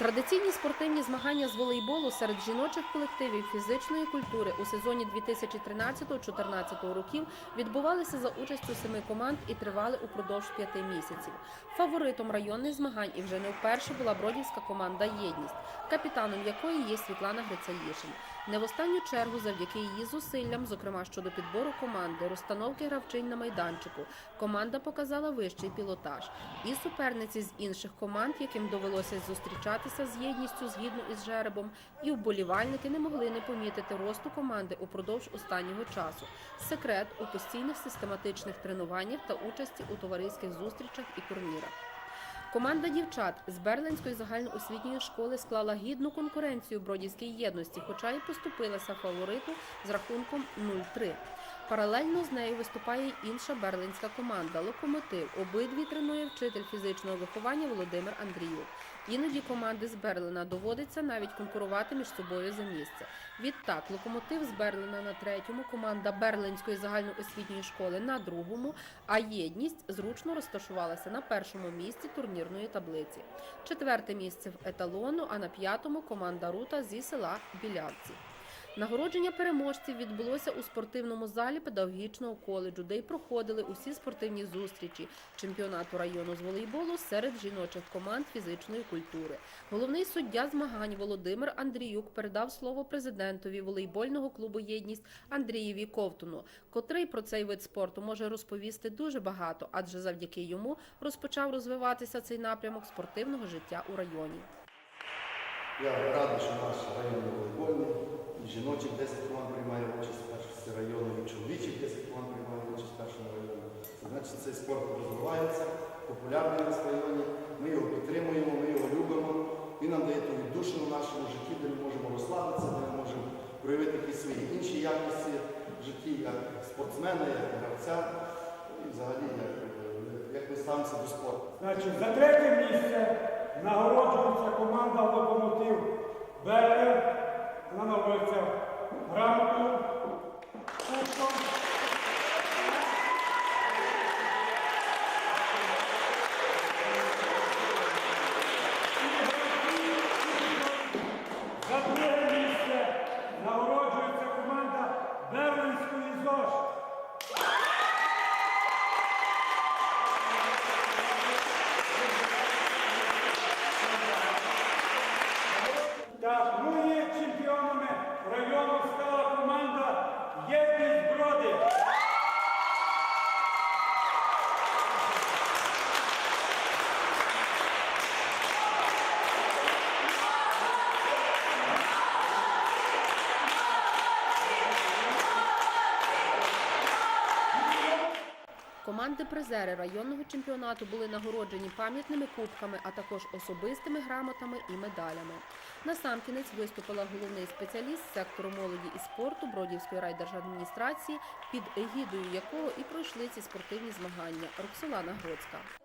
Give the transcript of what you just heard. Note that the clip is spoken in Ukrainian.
Традиційні спортивні змагання з волейболу серед жіночих колективів фізичної культури у сезоні 2013-2014 років відбувалися за участю семи команд і тривали упродовж п'яти місяців. Фаворитом районних змагань і вже не вперше була бродівська команда Єдність, капітаном якої є Світлана Грицалішин. Не в останню чергу, завдяки її зусиллям, зокрема щодо підбору команди, розстановки гравчинь на майданчику, команда показала вищий пілотаж. І суперниці з інших команд, яким довелося зустрічатися з єдністю згідно із жеребом, і вболівальники не могли не помітити росту команди упродовж останнього часу. Секрет у постійних систематичних тренуваннях та участі у товариських зустрічах і турнірах. Команда дівчат з Берлинської загальноосвітньої школи склала гідну конкуренцію Бродівській єдності, хоча й поступилася фавориту з рахунком 0-3. Паралельно з нею виступає інша берлинська команда Локомотив. Обидві тренує вчитель фізичного виховання Володимир Андріюк. Іноді команди з Берлина доводиться навіть конкурувати між собою за місце. Відтак, локомотив з Берлина на третьому, команда Берлинської загальноосвітньої школи на другому, а єдність зручно розташувалася на першому місці турнірної таблиці. Четверте місце в еталону, а на п'ятому команда Рута зі села Білявці. Нагородження переможців відбулося у спортивному залі педагогічного коледжу, де й проходили усі спортивні зустрічі чемпіонату району з волейболу серед жіночих команд фізичної культури. Головний суддя змагань Володимир Андріюк передав слово президентові волейбольного клубу Єдність Андрієві Ковтуну, котрий про цей вид спорту може розповісти дуже багато, адже завдяки йому розпочав розвиватися цей напрямок спортивного життя у районі. Я радий, що наш район волейбольний, жіночих 10 команд приймає участь в першості району, і чоловічих 10 команд приймає участь в першому районі. Це значить, цей спорт розвивається, популярний у нас районі. Ми його підтримуємо, ми його любимо. Він нам дає ту віддушину в нашому житті, де ми можемо розслабитися, де ми можемо проявити якісь свої інші якості в житті, як спортсмена, як гравця, і взагалі як, е, як ми ставимося до спорту. Значить, за третє місце нагороджується команда Локомотив Берлер. Вона нагороджується грамотою. кубком. За друге місце нагороджується команда Берлинської ЗОЖ. Так, ну і чемпіонами району стала команда Єдність Броди. Команди призери районного чемпіонату були нагороджені пам'ятними кубками, а також особистими грамотами і медалями. Насамкінець виступила головний спеціаліст сектору молоді і спорту Бродівської райдержадміністрації, під егідою якого і пройшли ці спортивні змагання Роксолана Гроцька.